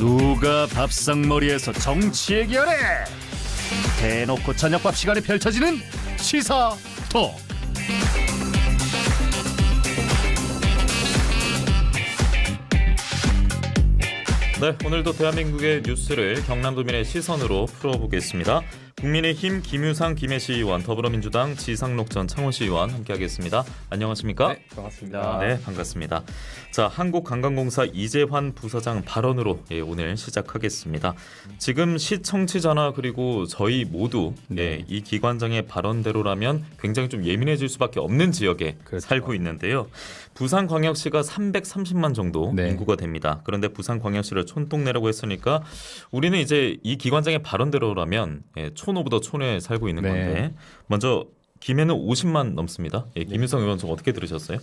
누가 밥상머리에서 정치 얘기하래? 대놓고 저녁밥 시간에 펼쳐지는 시사 톡. 네, 오늘도 대한민국의 뉴스를 경남도민의 시선으로 풀어보겠습니다. 국민의힘 김유상 김해시 의원, 더불어민주당 지상록 전 창원시 의원 함께하겠습니다. 안녕하십니까? 네, 반갑습니다. 네, 반갑습니다. 자, 한국관광공사 이재환 부사장 발언으로 예, 오늘 시작하겠습니다. 지금 시청취자나 그리고 저희 모두 예, 이 기관장의 발언대로라면 굉장히 좀 예민해질 수밖에 없는 지역에 그렇죠. 살고 있는데요. 부산광역시가 330만 정도 네. 인구가 됩니다. 그런데 부산광역시를 촌동네라고 했으니까 우리는 이제 이 기관장의 발언대로라면 예, 촌오브더 촌에 살고 있는 네. 건데 먼저 김해는 50만 넘습니다. 예, 김유성 의원 좀 어떻게 들으셨어요?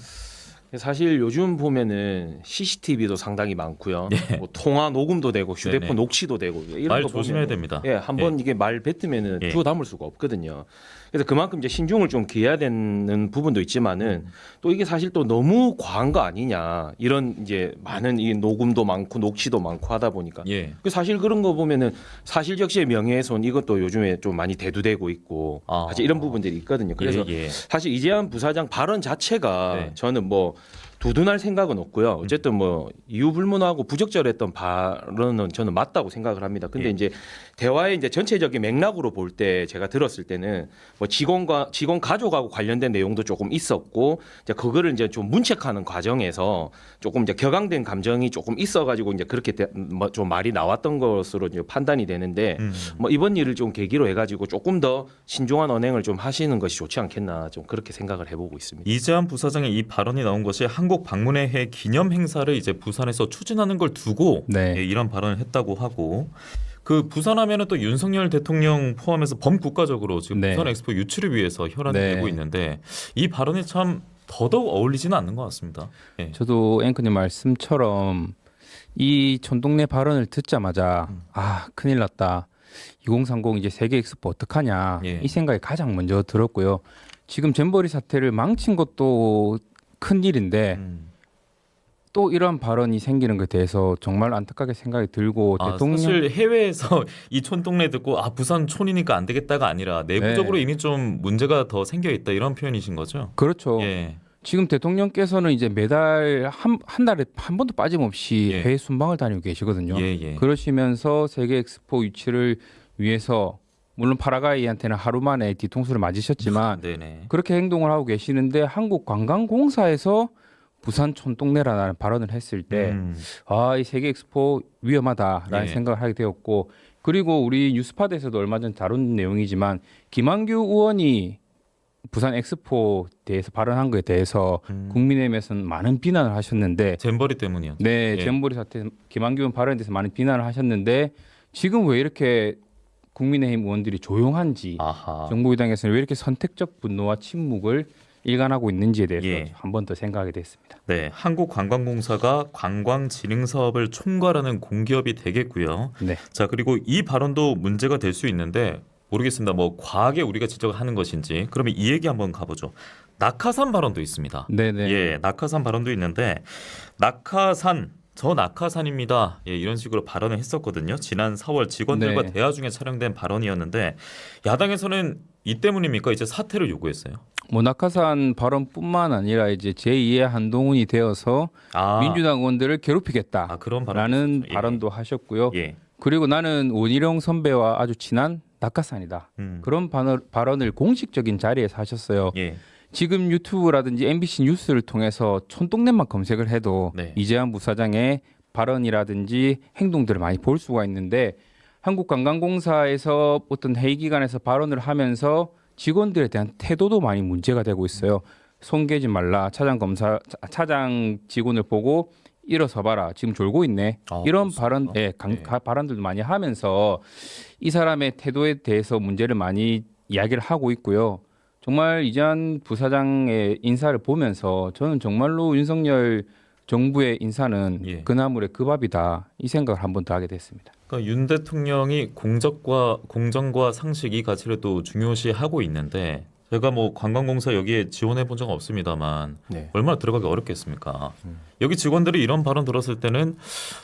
사실 요즘 보면은 CCTV도 상당히 많고요. 뭐 통화 녹음도 되고 휴대폰 예. 네네. 녹취도 되고 이런 말 거 조심해야 보면은 됩니다. 예, 한번 이게 말 뱉으면은 예. 주워 담을 수가 없거든요. 그래서 그만큼 이제 신중을 좀 기해야 되는 부분도 있지만은 음. 또 이게 사실 또 너무 과한 거 아니냐 이런 이제 많은 이 녹음도 많고 녹취도 많고 하다 보니까 예. 그 사실 그런 거 보면은 사실 적시의 명예훼손 이것도 요즘에 좀 많이 대두되고 있고 아. 사실 이런 부분들이 있거든요. 그래서 예, 예. 사실 이재한 부사장 발언 자체가 네. 저는 뭐 두둔할 생각은 없고요. 어쨌든 뭐 이유 불문하고 부적절했던 발언은 저는 맞다고 생각을 합니다. 근데 예. 이제 대화의 이제 전체적인 맥락으로 볼 때 제가 들었을 때는 뭐 직원과 직원 가족하고 관련된 내용도 조금 있었고 이제 그거를 이제 좀 문책하는 과정에서 조금 이제 격앙된 감정이 조금 있어가지고 이제 그렇게 대- 뭐 좀 말이 나왔던 것으로 이제 판단이 되는데 음. 뭐 이번 일을 좀 계기로 해가지고 조금 더 신중한 언행을 좀 하시는 것이 좋지 않겠나 좀 그렇게 생각을 해보고 있습니다. 이재한 부사장의 이 발언이 나온 것이 한국 방문의 해 기념 행사를 이제 부산에서 추진하는 걸 두고 네. 예, 이런 발언을 했다고 하고 그 부산하면은 또 윤석열 대통령 포함해서 범국가적으로 지금 네. 부산 엑스포 유치를 위해서 혈안이 네. 되고 있는데 이 발언이 참 더더욱 어울리지는 않는 것 같습니다. 예. 저도 앵커님 말씀처럼 이 촌동네 발언을 듣자마자 음. 아 큰일 났다. 2030 이제 세계 엑스포 어떡하냐 예. 이 생각이 가장 먼저 들었고요. 지금 잼버리 사태를 망친 것도 큰 일인데 음. 또 이런 발언이 생기는 것에 대해서 정말 안타깝게 생각이 들고 아, 대통령 사실 해외에서 이 촌동네 듣고 아 부산 촌이니까 안 되겠다가 아니라 내부적으로 네. 이미 좀 문제가 더 생겨 있다 이런 표현이신 거죠? 그렇죠. 예. 지금 대통령께서는 이제 매달 한, 한 달에 한 번도 빠짐없이 예. 해외 순방을 다니고 계시거든요. 예, 예. 그러시면서 세계 엑스포 유치를 위해서 물론 파라과이한테는 하루 만에 뒤통수를 맞으셨지만 네네. 그렇게 행동을 하고 계시는데 한국관광공사에서 부산 촌동네라는 발언을 했을 때 음. 아, 이 세계 엑스포 위험하다라는 예. 생각을 하게 되었고 그리고 우리 뉴스파드에서도 얼마 전 다룬 내용이지만 김한규 의원이 부산 엑스포 대해서 발언한 것에 대해서 음. 국민의힘에서는 많은 비난을 하셨는데 잼버리 때문이었죠. 네, 예. 잼버리 사태 김한규 의원 발언에 대해서 많은 비난을 하셨는데 지금 왜 이렇게 국민의힘 의원들이 조용한지 아하. 정부 여당에서는 왜 이렇게 선택적 분노와 침묵을 일관하고 있는지에 대해서 예. 한번 더 생각하게 됐습니다. 네, 한국관광공사가 관광 진흥 사업을 총괄하는 공기업이 되겠고요. 네. 자, 그리고 이 발언도 문제가 될 수 있는데 모르겠습니다. 뭐 과하게 우리가 지적하는 것인지. 그러면 이 얘기 한번 가보죠. 낙하산 발언도 있습니다. 네네. 예, 낙하산 발언도 있는데 낙하산 저 낙하산입니다. 예, 이런 식으로 발언을 했었거든요. 지난 4월 직원들과 네. 대화 중에 촬영된 발언이었는데 야당에서는 이 때문입니까? 이제 사퇴를 요구했어요. 뭐 낙하산 발언뿐만 아니라 이제 제2의 한동훈이 되어서 아, 민주당 의원들을 괴롭히겠다라는 아 그런 발언 예, 발언도 하셨고요. 예. 그리고 나는 원희룡 선배와 아주 친한 낙하산이다. 음. 그런 발언, 발언을 공식적인 자리에서 하셨어요. 예. 지금 유튜브라든지 MBC 뉴스를 통해서 촌동네만 검색을 해도 네. 이재한 부사장의 발언이라든지 행동들을 많이 볼 수가 있는데 한국관광공사에서 어떤 회의 기관에서 발언을 하면서 직원들에 대한 태도도 많이 문제가 되고 있어요. 손 깨지 말라. 차장 검사 차- 차장 직원을 보고 일어서 봐라. 지금 졸고 있네. 아, 이런 그렇습니까? 발언, 예, 강, 네. 가- 발언들도 많이 하면서 이 사람의 태도에 대해서 문제를 많이 이야기를 하고 있고요. 정말 이재한 부사장의 인사를 보면서 저는 정말로 윤석열 정부의 인사는 예. 그 나물의 그 밥이다 이 생각을 한 번 더 하게 됐습니다. 그러니까 윤 대통령이 공적과 공정과 상식 이 가치를 또 중요시 하고 있는데 제가 뭐 관광공사 여기에 지원해 본 적은 없습니다만 네. 얼마나 들어가기 어렵겠습니까? 여기 직원들이 이런 발언 들었을 때는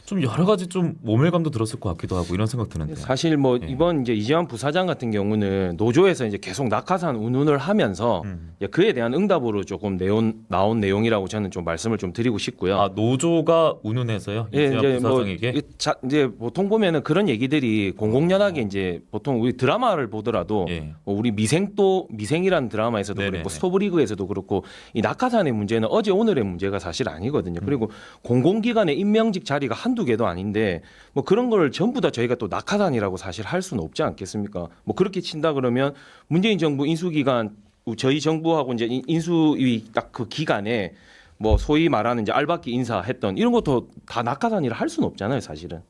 좀 여러 가지 좀 모멸감도 들었을 것 같기도 하고 이런 생각 드는데. 사실 뭐 예. 이번 이제 이재환 부사장 같은 경우는 노조에서 이제 계속 낙하산 운운을 하면서 음. 이제 그에 대한 응답으로 조금 내온 나온 내용이라고 저는 좀 말씀을 좀 드리고 싶고요. 아 노조가 운운해서요? 예, 이재현 이제 뭐 부사장에게 이- 자, 이제 보통 보면은 그런 얘기들이 공공연하게 이제 보통 우리 드라마를 보더라도 예. 뭐 우리 미생도 미생이라는 드라마에서도 네네네. 그렇고 스토브리그에서도 그렇고 이 낙하산의 문제는 어제 오늘의 문제가 사실 아니거든요. 음. 그리고 공공기관의 임명직 자리가 한두 개도 아닌데 뭐 그런 걸 전부 다 저희가 또 낙하산이라고 사실 할 수는 없지 않겠습니까? 뭐 그렇게 친다 그러면 문재인 정부 인수기간 저희 정부하고 이제 인- 인수위 딱 그 기간에 뭐 소위 말하는 이제 알박기 인사했던 이런 것도 다 낙하산이라 할 수는 없잖아요, 사실은.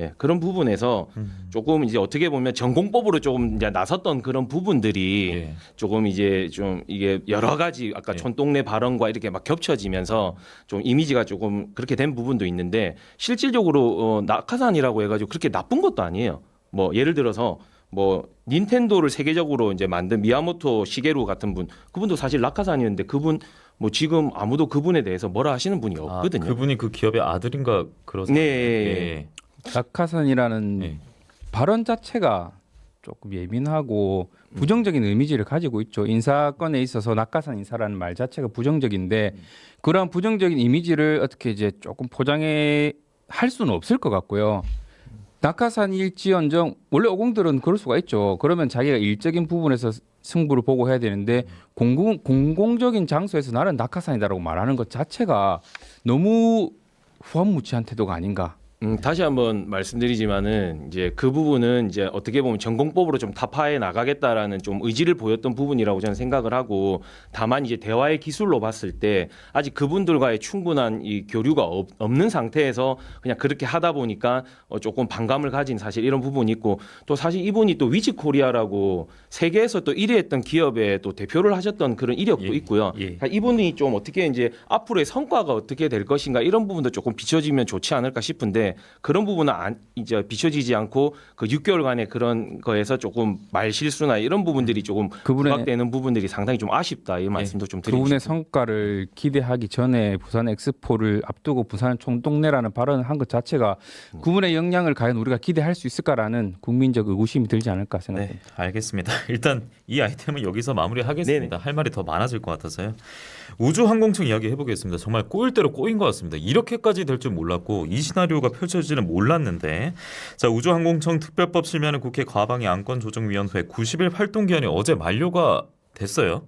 예, 그런 부분에서 조금 이제 어떻게 보면 전공법으로 조금 이제 나섰던 그런 부분들이 예. 조금 이제 좀 이게 여러 가지 아까 예. 촌동네 발언과 이렇게 막 겹쳐지면서 좀 이미지가 조금 그렇게 된 부분도 있는데 실질적으로 어, 낙하산이라고 해가지고 그렇게 나쁜 것도 아니에요. 뭐 예를 들어서 뭐 닌텐도를 세계적으로 이제 만든 미야모토 시게루 같은 분 그분도 사실 낙하산이었는데 그분 뭐 지금 아무도 그분에 대해서 뭐라 하시는 분이 아, 없거든요. 그분이 그 기업의 아들인가 그러세요? 네. 예. 낙하산이라는 예. 발언 자체가 조금 예민하고 부정적인 의미지를 가지고 있죠. 인사권에 있어서 낙하산 인사라는 말 자체가 부정적인데 그러한 부정적인 이미지를 어떻게 이제 조금 포장해 할 수는 없을 것 같고요. 낙하산일지언정 원래 오공들은 그럴 수가 있죠. 그러면 자기가 일적인 부분에서 승부를 보고 해야 되는데 공공 공공적인 장소에서 나는 낙하산이다라고 말하는 것 자체가 너무 후한무치한 태도가 아닌가. 음, 다시 한번 말씀드리지만은 이제 그 부분은 이제 어떻게 보면 전공법으로 좀 타파해 나가겠다라는 좀 의지를 보였던 부분이라고 저는 생각을 하고 다만 이제 대화의 기술로 봤을 때 아직 그분들과의 충분한 이 교류가 없, 없는 상태에서 그냥 그렇게 하다 보니까 어, 조금 반감을 가진 사실 이런 부분이 있고 또 사실 이분이 또 위치 코리아라고 세계에서 또 1위 했던 기업에 또 대표를 하셨던 그런 이력도 예, 있고요. 예. 그러니까 이분이 좀 어떻게 이제 앞으로의 성과가 어떻게 될 것인가 이런 부분도 조금 비춰지면 좋지 않을까 싶은데 그런 부분은 안, 이제 비춰지지 않고 그 6개월간의 그런 거에서 조금 말 실수나 이런 부분들이 조금 그분의 부각되는 부분들이 상당히 좀 아쉽다 이 말씀도 좀 드리고 그분의 싶습니다. 성과를 기대하기 전에 부산 엑스포를 앞두고 부산 총동네라는 발언을 한 것 자체가 음. 그분의 역량을 과연 우리가 기대할 수 있을까라는 국민적 의구심이 들지 않을까 생각합니다. 네, 알겠습니다. 일단 이 아이템은 여기서 마무리하겠습니다. 할 말이 더 많아질 것 같아서요. 우주항공청 이야기 해보겠습니다. 정말 꼬일 대로 꼬인 것 같습니다. 이렇게까지 될 줄 몰랐고 이 시나리오가 펼쳐지는 몰랐는데 자 우주항공청 특별법 실면은 국회 과방위 안건조정위원회 90일 활동 기한이 어제 만료가 됐어요.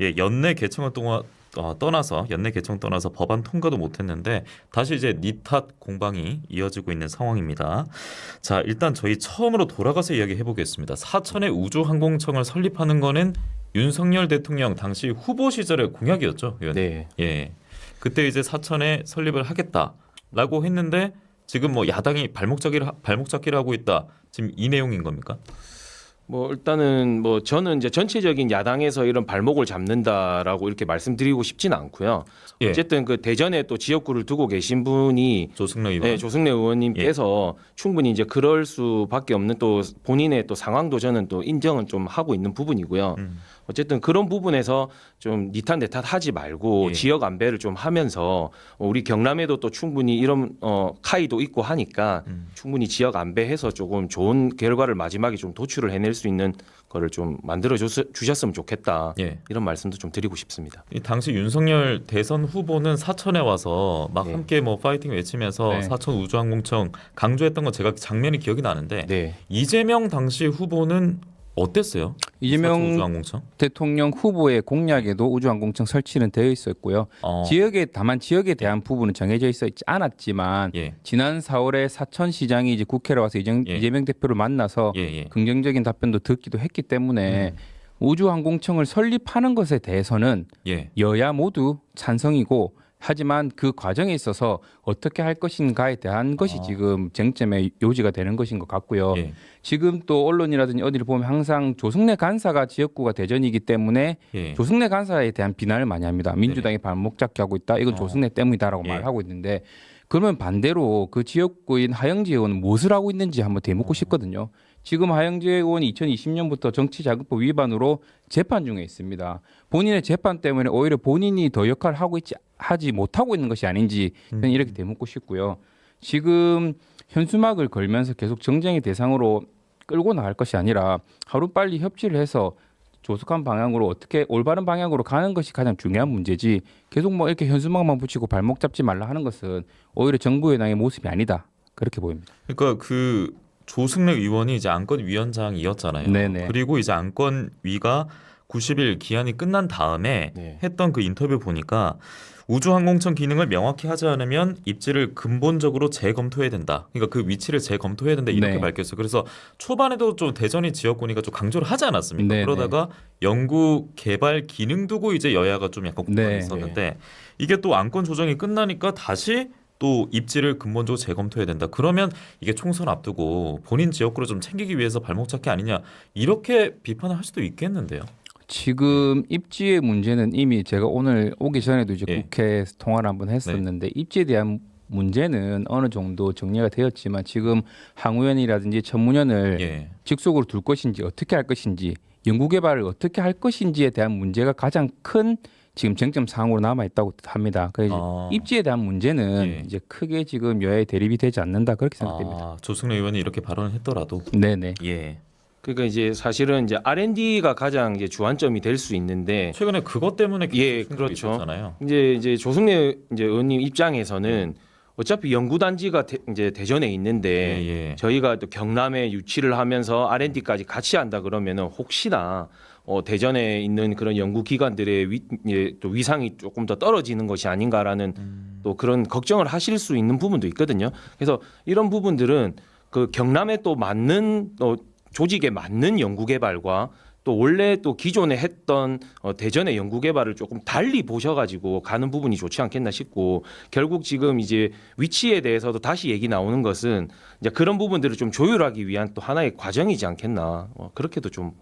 예, 연내 개청을 동안 어, 떠나서 연내 개청 떠나서 법안 통과도 못했는데 다시 이제 니탓 공방이 이어지고 있는 상황입니다. 자 일단 저희 처음으로 돌아가서 이야기 해보겠습니다. 사천의 우주항공청을 설립하는 거는 윤석열 대통령 당시 후보 시절의 공약이었죠. 의원님. 네. 예. 그때 이제 사천에 설립을 하겠다라고 했는데 지금 뭐 야당이 발목 잡기를 하- 발목 잡기를 하고 있다. 지금 이 내용인 겁니까? 뭐 일단은 뭐 저는 이제 전체적인 야당에서 이런 발목을 잡는다라고 이렇게 말씀드리고 싶지는 않고요. 예. 어쨌든 그 대전에 또 지역구를 두고 계신 분이 조승래 의원. 네, 조승래 의원님께서 예. 충분히 이제 그럴 수밖에 없는 또 본인의 또 상황도 저는 또 인정은 좀 하고 있는 부분이고요. 음. 어쨌든 그런 부분에서 좀 니탄 내탓 하지 말고 예. 지역 안배를 좀 하면서 어, 우리 경남에도 또 충분히 이런 어 카이도 있고 하니까 음. 충분히 지역 안배해서 조금 좋은 결과를 마지막에 좀 도출을 해낼 수 있는 거를 좀 만들어 주셨으면 좋겠다. 예. 이런 말씀도 좀 드리고 싶습니다. 이 당시 윤석열 대선 후보는 사천에 와서 막 네. 함께 뭐 파이팅 외치면서 네. 사천 우주항공청 강조했던 건 제가 장면이 기억이 나는데 네. 이재명 당시 후보는 어땠어요? 이재명? 대통령 후보의 공약에도 우주항공청 설치는 되어 있었고요. 어, 지역에 다만 지역에 대한 부분은 정해져 있어 있지 않았지만 예, 지난 4월에 사천시장이 이제 국회로 와서 이정, 예. 이재명 대표를 만나서 예, 예. 긍정적인 답변도 듣기도 했기 때문에 우주항공청을 설립하는 것에 대해서는 예. 여야 모두 찬성이고 하지만 그 과정에 있어서 어떻게 할 것인가에 대한 것이 아. 지금 쟁점의 요지가 되는 것인 것 같고요. 예. 지금 또 언론이라든지 어디를 보면 항상 조승래 간사가 지역구가 대전이기 때문에 예. 조승래 간사에 대한 비난을 많이 합니다. 민주당이 발목 잡기 하고 있다. 이건 어. 조승래 때문이다라고 예. 말하고 있는데 그러면 반대로 그 지역구인 하영지 의원은 무엇을 하고 있는지 한번 어. 대묻고 싶거든요. 지금 하영재 의원이 2020년부터 정치자금법 위반으로 재판 중에 있습니다. 본인의 재판 때문에 오히려 본인이 더 역할을 하고 있지 하지 못하고 있는 것이 아닌지 저는 이렇게 되묻고 싶고요. 지금 현수막을 걸면서 계속 정쟁의 대상으로 끌고 나갈 것이 아니라 하루 빨리 협치를 해서 조속한 방향으로 어떻게 올바른 방향으로 가는 것이 가장 중요한 문제지 계속 뭐 이렇게 현수막만 붙이고 발목 잡지 말라 하는 것은 오히려 정부 여당의 모습이 아니다 그렇게 보입니다. 그러니까 그 조승래 의원이 이제 안건위원장이었잖아요. 네네. 그리고 이제 안건위가 90일 기한이 끝난 다음에 네. 했던 그 인터뷰 보니까 우주항공청 기능을 명확히 하지 않으면 입지를 근본적으로 재검토해야 된다. 그러니까 그 위치를 재검토해야 된다 이렇게 네. 밝혔어요. 그래서 초반에도 좀 대전이 지역구니까 좀 강조를 하지 않았습니까? 네네. 그러다가 연구 개발 기능 두고 이제 여야가 좀 약간 공방이 네. 있었는데 이게 또 안건 조정이 끝나니까 다시 또 입지를 근본적으로 재검토해야 된다. 그러면 이게 총선 앞두고 본인 지역구를 좀 챙기기 위해서 발목 잡기 아니냐 이렇게 비판을 할 수도 있겠는데요. 지금 입지의 문제는 이미 제가 오늘 오기 전에도 이제 예. 국회에서 통화를 한번 했었는데 입지에 대한 문제는 어느 정도 정리가 되었지만 지금 항우연이라든지 천문연을 예. 직속으로 둘 것인지 어떻게 할 것인지 연구 개발을 어떻게 할 것인지에 대한 문제가 가장 큰 지금 쟁점 사항으로 남아 있다고 합니다. 그래서 아. 입지에 대한 문제는 예. 이제 크게 지금 여야의 대립이 되지 않는다 그렇게 생각됩니다. 아, 조승래 의원이 이렇게 발언을 했더라도 네네. 예. 그러니까 이제 사실은 이제 R&D가 가장 이제 주안점이 될 수 있는데 최근에 그것 때문에 예, 그렇죠. 있었잖아요. 이제 이제 조승래 이제 의원님 입장에서는 어차피 연구단지가 대, 이제 대전에 있는데 예, 예. 저희가 또 경남에 유치를 하면서 R&D까지 같이 한다 그러면은 혹시나 어, 대전에 있는 그런 연구 기관들의 위, 예, 또 위상이 조금 더 떨어지는 것이 아닌가라는 또 그런 걱정을 하실 수 있는 부분도 있거든요. 그래서 이런 부분들은 그 경남에 또 맞는 또 조직에 맞는 연구 개발과 또 원래 또 기존에 했던 어, 대전의 연구 개발을 조금 달리 보셔가지고 가는 부분이 좋지 않겠나 싶고 결국 지금 이제 위치에 대해서도 다시 얘기 나오는 것은 이제 그런 부분들을 좀 조율하기 위한 또 하나의 과정이지 않겠나 어, 그렇게도 좀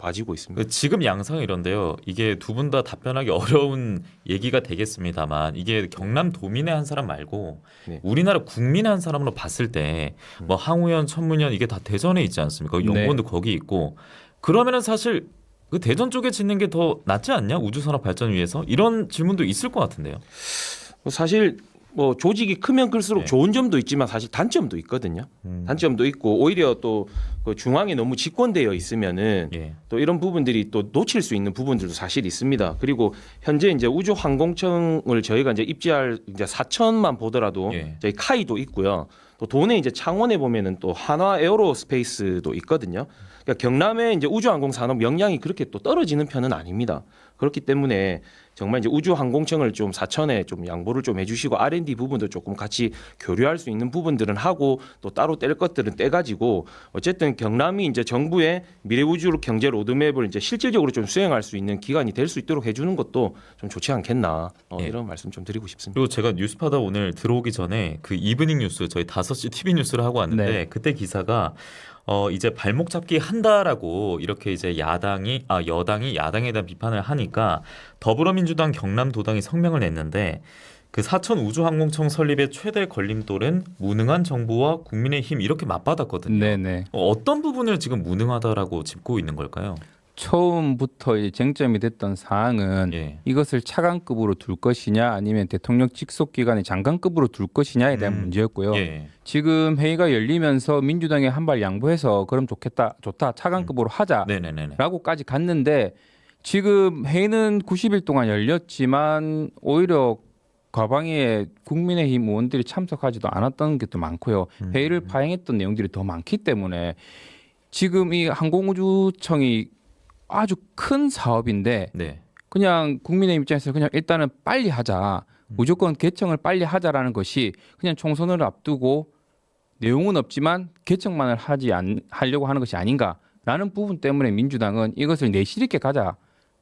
봐지고 있습니다. 그 지금 양상은 이런데요. 이게 두 분 다 답변하기 어려운 얘기가 되겠습니다만 이게 경남 도민의 한 사람 말고 네. 우리나라 국민의 한 사람으로 봤을 때 뭐 항우연, 천문연 이게 다 대전에 있지 않습니까? 네. 연구원도 거기 있고 그러면은 사실 그 대전 쪽에 짓는 게 더 낫지 않냐? 우주산업 발전 위해서 이런 질문도 있을 것 같은데요. 뭐 사실 뭐 조직이 크면 클수록 네. 좋은 점도 있지만 사실 단점도 있거든요. 음. 단점도 있고 오히려 또 그 중앙에 너무 집권되어 있으면은 예. 또 이런 부분들이 또 놓칠 수 있는 부분들도 사실 있습니다. 그리고 현재 이제 우주항공청을 저희가 이제 입지할 이제 사천만 보더라도 예. 저희 카이도 있고요. 또 도내 이제 창원에 보면은 또 한화 에어로스페이스도 있거든요. 그러니까 경남의 이제 우주항공 산업 역량이 그렇게 또 떨어지는 편은 아닙니다. 그렇기 때문에 정말 이제 우주항공청을 좀 사천에 좀 양보를 좀 해주시고 R&D 부분도 조금 같이 교류할 수 있는 부분들은 하고 또 따로 뗄 것들은 떼가지고 어쨌든 경남이 이제 정부의 미래 우주 경제 로드맵을 이제 실질적으로 좀 수행할 수 있는 기관이 될 수 있도록 해주는 것도 좀 좋지 않겠나 어, 예. 이런 말씀 좀 드리고 싶습니다. 그리고 제가 뉴스파다 오늘 들어오기 전에 그 이브닝 뉴스 저희 5시 TV 뉴스를 하고 왔는데 네. 그때 기사가 어 이제 발목 잡기 한다라고 이렇게 이제 야당이 아 여당이 야당에 대한 비판을 하니까 더불어민주당 경남도당이 성명을 냈는데 그 사천 우주항공청 설립의 최대 걸림돌은 무능한 정부와 국민의힘 이렇게 맞받았거든요. 네네. 어, 어떤 부분을 지금 무능하다라고 짚고 있는 걸까요? 처음부터 이제 쟁점이 됐던 사항은 예. 이것을 차관급으로 둘 것이냐 아니면 대통령 직속 기관의 장관급으로 둘 것이냐에 대한 음. 문제였고요. 예. 지금 회의가 열리면서 민주당에 한 발 양보해서 그럼 좋겠다, 좋다, 차관급으로 하자. 네네네네. 라고까지 갔는데 지금 회의는 90일 동안 열렸지만 오히려 과방위에 국민의힘 의원들이 참석하지도 않았던 게 또 많고요. 음. 회의를 파행했던 내용들이 더 많기 때문에 지금 이 항공우주청이 아주 큰 사업인데 네. 그냥 국민의 입장에서 그냥 일단은 빨리 하자. 무조건 개청을 빨리 하자라는 것이 그냥 총선을 앞두고 내용은 없지만 개청만을 하지 않, 하려고 하는 것이 아닌가라는 부분 때문에 민주당은 이것을 내실 있게 가자.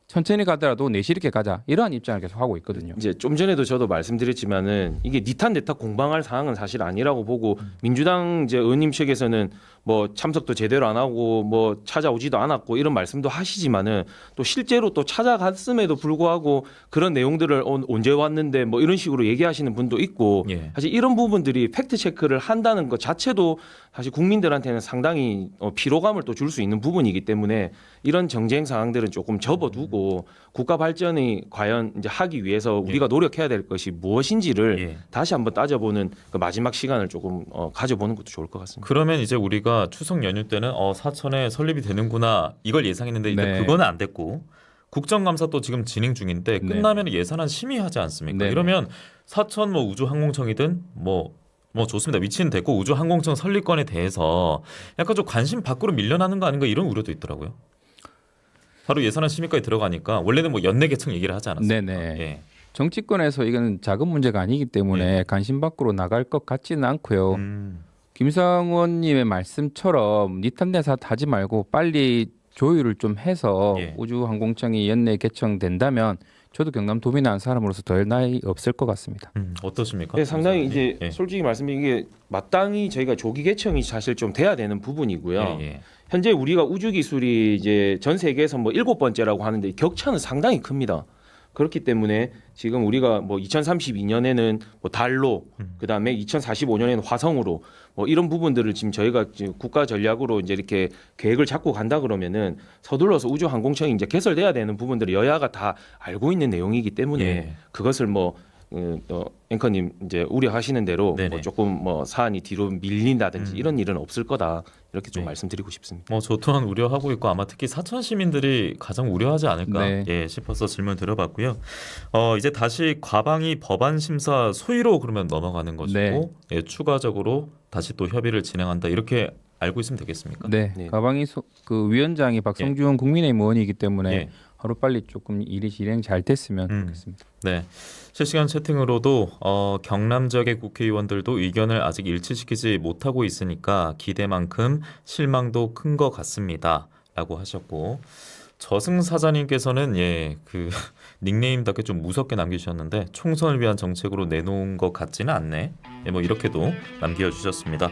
천천히 가더라도 내실 있게 가자. 이러한 입장을 계속 하고 있거든요. 이제 좀 전에도 저도 말씀드렸지만은 이게 니탄 내타 공방할 사항은 사실 아니라고 보고 민주당 이제 의원님 측에서는 뭐 참석도 제대로 안 하고 뭐 찾아오지도 않았고 이런 말씀도 하시지만은 또 실제로 또 찾아갔음에도 불구하고 그런 내용들을 어, 언제 왔는데 뭐 이런 식으로 얘기하시는 분도 있고 예. 사실 이런 부분들이 팩트 체크를 한다는 것 자체도 사실 국민들한테는 상당히 어, 피로감을 또 줄 수 있는 부분이기 때문에 이런 정쟁 상황들은 조금 접어두고 국가 발전이 과연 이제 하기 위해서 우리가 노력해야 될 것이 무엇인지를 예. 다시 한번 따져보는 그 마지막 시간을 조금 어, 가져보는 것도 좋을 것 같습니다. 그러면 이제 우리가 추석 연휴 때는 어 사천에 설립이 되는구나 이걸 예상했는데 일단 네. 그거는 안 됐고 국정감사 또 지금 진행 중인데 네. 끝나면 예산안 심의하지 않습니까? 네네. 이러면 사천 뭐 우주항공청이든 뭐뭐 좋습니다. 위치는 됐고 우주항공청 설립권에 대해서 약간 좀 관심 밖으로 밀려나는 거 아닌가 이런 우려도 있더라고요. 바로 예산안 심의까지 들어가니까 원래는 뭐 연내 개청 얘기를 하지 않았습니까? 네네. 예. 정치권에서 이거는 작은 문제가 아니기 때문에 관심 밖으로 나갈 것 같지는 않고요. 음. 김상원님의 말씀처럼 니탄내사 하지 말고 빨리 조율을 좀 해서 예. 우주항공청이 연내 개청된다면 저도 경남 도민에 한 사람으로서 덜 나이 없을 것 같습니다. 음, 어떠십니까? 네, 상당히? 이제 예. 솔직히 말씀드리면 이게 마땅히 저희가 조기 개청이 사실 좀 돼야 되는 부분이고요. 예, 예. 현재 우리가 우주 기술이 이제 전 세계에서 뭐 일곱 번째라고 하는데 격차는 상당히 큽니다. 그렇기 때문에 지금 우리가 뭐 2032년에는 뭐 달로 그다음에 2045년에는 화성으로 뭐 이런 부분들을 지금 저희가 지금 국가 전략으로 이제 이렇게 계획을 잡고 간다 그러면은 서둘러서 우주 항공청이 이제 개설돼야 되는 부분들을 여야가 다 알고 있는 내용이기 때문에 예. 그것을 뭐 어, 어, 앵커님 이제 우려하시는 대로 네네. 뭐 조금 뭐 사안이 뒤로 밀린다든지 음. 이런 일은 없을 거다 이렇게 좀 네. 말씀드리고 싶습니다. 뭐 저 또한 우려하고 있고 아마 특히 사천 시민들이 가장 우려하지 않을까 네. 예, 싶어서 질문 드려봤고요. 어 이제 다시 과방위 법안 심사 소위로 그러면 넘어가는 것이고 네. 예, 추가적으로 다시 또 협의를 진행한다 이렇게 알고 있으면 되겠습니까? 네, 네. 가방이 소, 그 위원장이 박성준 국민의힘 의원이기 때문에 예. 하루 빨리 조금 일이 진행 잘 됐으면 음. 좋겠습니다. 네. 실시간 채팅으로도 어, 경남 지역의 국회의원들도 의견을 아직 일치시키지 못하고 있으니까 기대만큼 실망도 큰 것 같습니다.라고 하셨고 저승 사자님께서는 예그 닉네임답게 좀 무섭게 남기셨는데 총선을 위한 정책으로 내놓은 것 같지는 않네. 예, 뭐 이렇게도 남겨주셨습니다.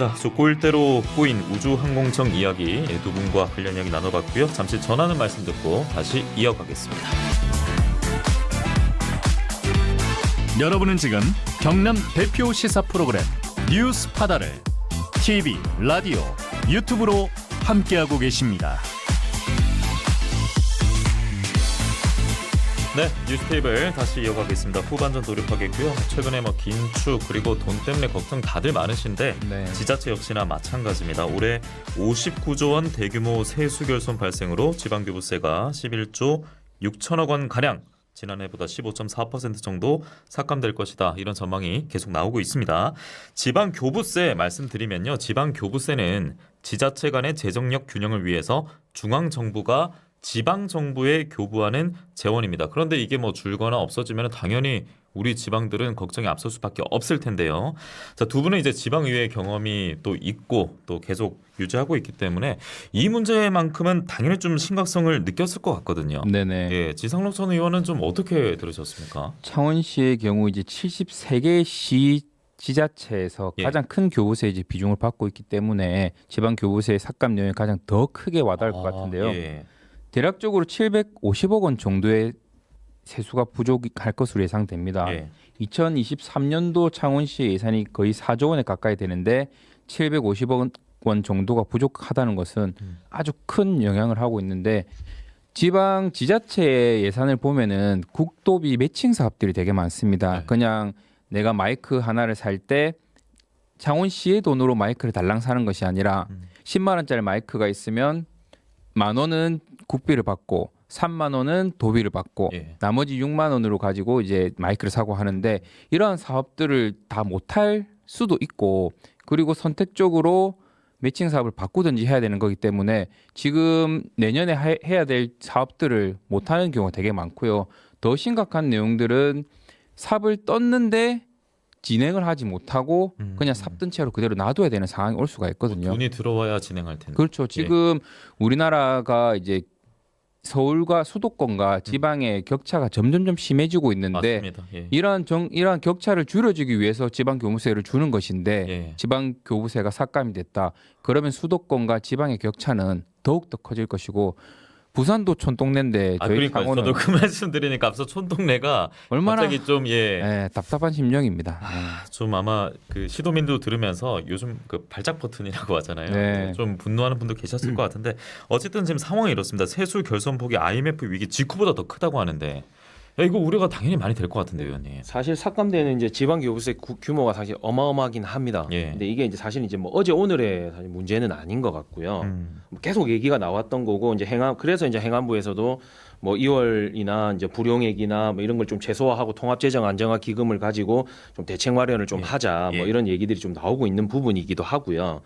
자, 저 골대로 꼬인 우주항공청 이야기 예, 두 분과 관련 이야기 나눠봤고요. 잠시 전하는 말씀 듣고 다시 이어가겠습니다. 여러분은 지금 경남 대표 시사 프로그램 뉴스 파다를 TV, 라디오, 유튜브로 함께하고 계십니다. 네, 뉴스테이블 다시 이어가겠습니다. 후반전 돌입하겠고요. 최근에 뭐 긴축 그리고 돈 때문에 걱정 다들 많으신데 네. 지자체 역시나 마찬가지입니다. 올해 59조 원 대규모 세수 결손 발생으로 지방교부세가 11조 6천억 원 가량 지난해보다 15.4% 정도 삭감될 것이다. 이런 전망이 계속 나오고 있습니다. 지방 교부세 말씀드리면요. 지방 교부세는 지자체 간의 재정력 균형을 위해서 중앙 정부가 지방 정부에 교부하는 재원입니다. 그런데 이게 뭐 줄거나 없어지면 당연히 우리 지방들은 걱정이 앞설 수밖에 없을 텐데요. 자, 두 분은 이제 지방의회 경험이 또 있고 또 계속 유지하고 있기 때문에 이 문제만큼은 당연히 좀 심각성을 느꼈을 것 같거든요. 네네. 예, 지상록 전 의원은 좀 어떻게 들으셨습니까? 창원시의 경우 이제 73개 시 지자체에서 예. 가장 큰 교부세 이제 비중을 받고 있기 때문에 지방 교부세 삭감 내용이 가장 더 크게 와닿을 것 아, 같은데요. 예. 대략적으로 750억 원 정도의 세수가 부족할 것으로 예상됩니다. 예. 2023년도 창원시 예산이 거의 4조 원에 가까이 되는데 750억 원 정도가 부족하다는 것은 음. 아주 큰 영향을 하고 있는데 지방 지자체 예산을 보면은 국도비 매칭 사업들이 되게 많습니다. 네. 그냥 내가 마이크 하나를 살 때 창원시의 돈으로 마이크를 달랑 사는 것이 아니라 음. 10만 원짜리 마이크가 있으면 만 원은 국비를 받고 3만 원은 도비를 받고 예. 나머지 6만 원으로 가지고 이제 마이크를 사고 하는데 이러한 사업들을 다 못할 수도 있고 그리고 선택적으로 매칭 사업을 바꾸든지 해야 되는 거기 때문에 지금 내년에 하- 해야 될 사업들을 못하는 경우가 되게 많고요. 더 심각한 내용들은 삽을 떴는데 진행을 하지 못하고 음. 그냥 삽든 채로 그대로 놔둬야 되는 상황이 올 수가 있거든요. 돈이 들어와야 진행할 텐데. 그렇죠. 지금 우리나라가 이제 서울과 수도권과 지방의 격차가 점점점 심해지고 있는데. 예. 이러한 정 이러한 격차를 줄여주기 위해서 지방 교부세를 주는 것인데 예. 지방 교부세가 삭감이 됐다. 그러면 수도권과 지방의 격차는 더욱 더 커질 것이고 부산도 촌동네인데 아 저희 그러니까 창원은 저도 그 말씀 드리니까 앞서 촌동네가 얼마나 갑자기 좀 예. 예, 답답한 심령입니다. 좀 아마 그 시도민도 들으면서 요즘 그 발작 버튼이라고 하잖아요. 네. 좀 분노하는 분도 계셨을 것 같은데 어쨌든 지금 상황이 이렇습니다. 세수 결손폭이 IMF 위기 직후보다 더 크다고 하는데 야, 이거 우려가 당연히 많이 될 것 같은데 의원님. 사실 삭감되는 이제 지방 교부세 구- 규모가 사실 어마어마하긴 합니다. 예. 근데 이게 이제 사실 이제 뭐 어제 오늘의 사실 문제는 아닌 것 같고요. 음. 뭐 계속 얘기가 나왔던 거고 이제 행안 그래서 이제 행안부에서도 뭐 2월이나 이제 불용액이나 뭐 이런 걸 좀 최소화하고 통합재정 안정화 기금을 가지고 좀 대책 마련을 좀 예. 하자 뭐 예. 이런 얘기들이 좀 나오고 있는 부분이기도 하고요.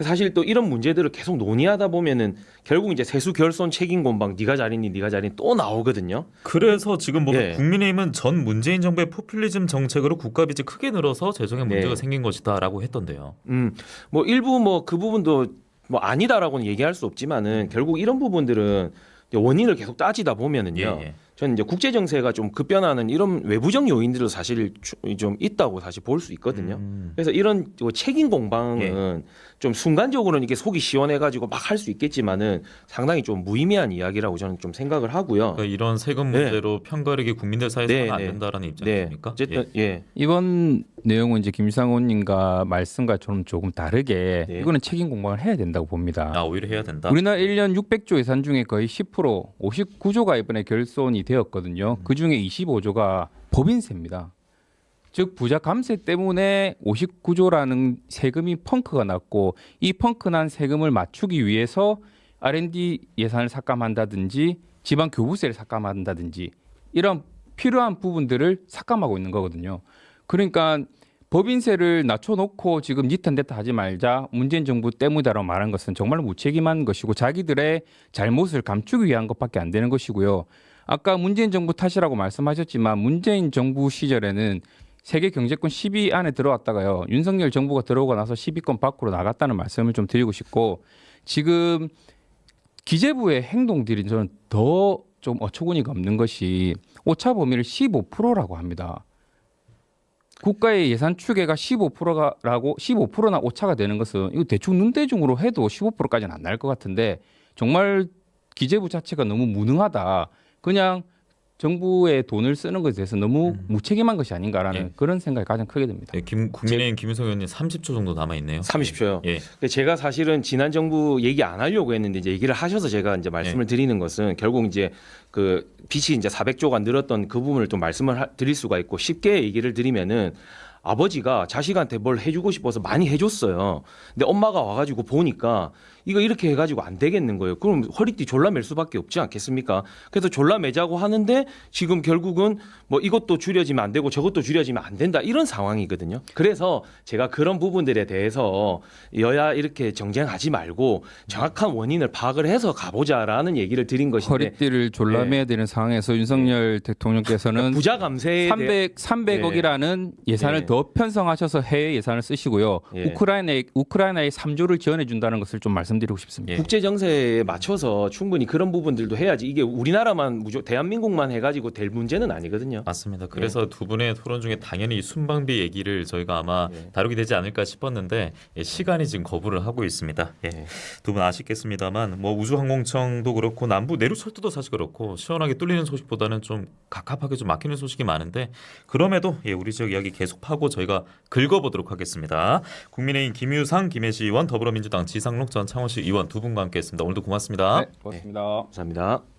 사실 또 이런 문제들을 계속 논의하다 보면은 결국 이제 세수 결손 책임 공방 네가 잘했니 네가 잘했니 또 나오거든요. 그래서 지금 뭐 예. 국민의힘은 전 문재인 정부의 포퓰리즘 정책으로 국가 빚이 크게 늘어서 재정에 문제가 네. 생긴 것이다라고 했던데요. 음, 뭐 일부 뭐 그 부분도 뭐 아니다라고는 얘기할 수 없지만은 결국 이런 부분들은 원인을 계속 따지다 보면은요. 예, 예. 저는 이제 국제 정세가 좀 급변하는 이런 외부적 요인들도 사실 주- 좀 있다고 사실 볼 수 있거든요. 음. 그래서 이런 뭐 책임 공방은 좀 순간적으로는 이게 속이 시원해가지고 막 할 수 있겠지만은 상당히 좀 무의미한 이야기라고 저는 좀 생각을 하고요. 그러니까 이런 세금 네. 문제로 편가르기 국민들 사이에서는 네, 안 네. 된다라는 네, 입장이십니까? 어쨌든 예. 이번 내용은 이제 김상훈님과 말씀과 좀 조금 다르게 네. 이거는 책임 공방을 해야 된다고 봅니다. 아 오히려 해야 된다. 우리나라 1년 600조 예산 중에 거의 10% 59조가 이번에 결손이 되었거든요. 그 중에 25조가 법인세입니다. 즉 부자 감세 때문에 59조라는 세금이 펑크가 났고 이 펑크 난 세금을 맞추기 위해서 R&D 예산을 삭감한다든지 지방 교부세를 삭감한다든지 이런 필요한 부분들을 삭감하고 있는 거거든요. 그러니까 법인세를 낮춰놓고 지금 니탄데타 하지 말자 문재인 정부 때문이다라고 말한 것은 정말 무책임한 것이고 자기들의 잘못을 감추기 위한 것밖에 안 되는 것이고요. 아까 문재인 정부 탓이라고 말씀하셨지만 문재인 정부 시절에는 세계 경제권 10위 안에 들어왔다가요. 윤석열 정부가 들어오고 나서 10위권 밖으로 나갔다는 말씀을 좀 드리고 싶고 지금 기재부의 행동들이 저는 더 좀 어처구니가 없는 것이 오차 범위를 15%라고 합니다. 국가의 예산 추계가 15%라고 15%나 오차가 되는 것은 이거 대충 눈대중으로 해도 15%까지는 안 날 것 같은데 정말 기재부 자체가 너무 무능하다. 그냥 정부의 돈을 쓰는 것에 대해서 너무 무책임한 것이 아닌가라는 예. 그런 생각이 가장 크게 듭니다. 예, 김, 국민의힘 김윤석 의원님 30초 정도 남아 있네요. 30초요. 예. 근데 제가 사실은 지난 정부 얘기 안 하려고 했는데 이제 얘기를 하셔서 제가 이제 말씀을 드리는 것은 결국 이제 그 빚이 이제 400조가 늘었던 그 부분을 좀 말씀을 하- 드릴 수가 있고 쉽게 얘기를 드리면은 아버지가 자식한테 뭘 해주고 싶어서 많이 해줬어요. 근데 엄마가 와가지고 보니까 이거 이렇게 해가지고 안 되겠는 거예요. 그럼 허리띠 졸라맬 수밖에 없지 않겠습니까? 그래서 졸라매자고 하는데 지금 결국은 뭐 이것도 줄여지면 안 되고 저것도 줄여지면 안 된다 이런 상황이거든요. 그래서 제가 그런 부분들에 대해서 여야 이렇게 정쟁하지 말고 정확한 원인을 파악을 해서 가보자라는 얘기를 드린 것인데 허리띠를 졸라매야 되는 상황에서 윤석열 대통령께서는 부자 감세에 대해 300 300억이라는 예산을 네. 더 편성하셔서 해외 예산을 쓰시고요. 예. 우크라이나에 우크라이나에 3조를 지원해 준다는 것을 좀 말씀 드리고 싶습니다. 예. 국제 정세에 맞춰서 충분히 그런 부분들도 해야지 이게 우리나라만 무조 대한민국만 해가지고 될 문제는 아니거든요. 맞습니다. 그래서 두 분의 토론 중에 당연히 이 순방비 얘기를 저희가 아마 예. 다루게 되지 않을까 싶었는데 예, 시간이 지금 거부를 하고 있습니다. 예. 네. 두분 아쉽겠습니다만 뭐 우주항공청도 그렇고 남부 내륙철도도 사실 그렇고 시원하게 뚫리는 소식보다는 좀 갑갑하게 좀 막히는 소식이 많은데 그럼에도 예, 우리 지역 이야기 계속 파고 저희가 긁어보도록 하겠습니다. 국민의힘 김유상 김혜시 의원 더불어민주당 지상록 전 창원 시 의원 두 분과 함께했습니다. 오늘도 고맙습니다. 네, 고맙습니다. 감사합니다.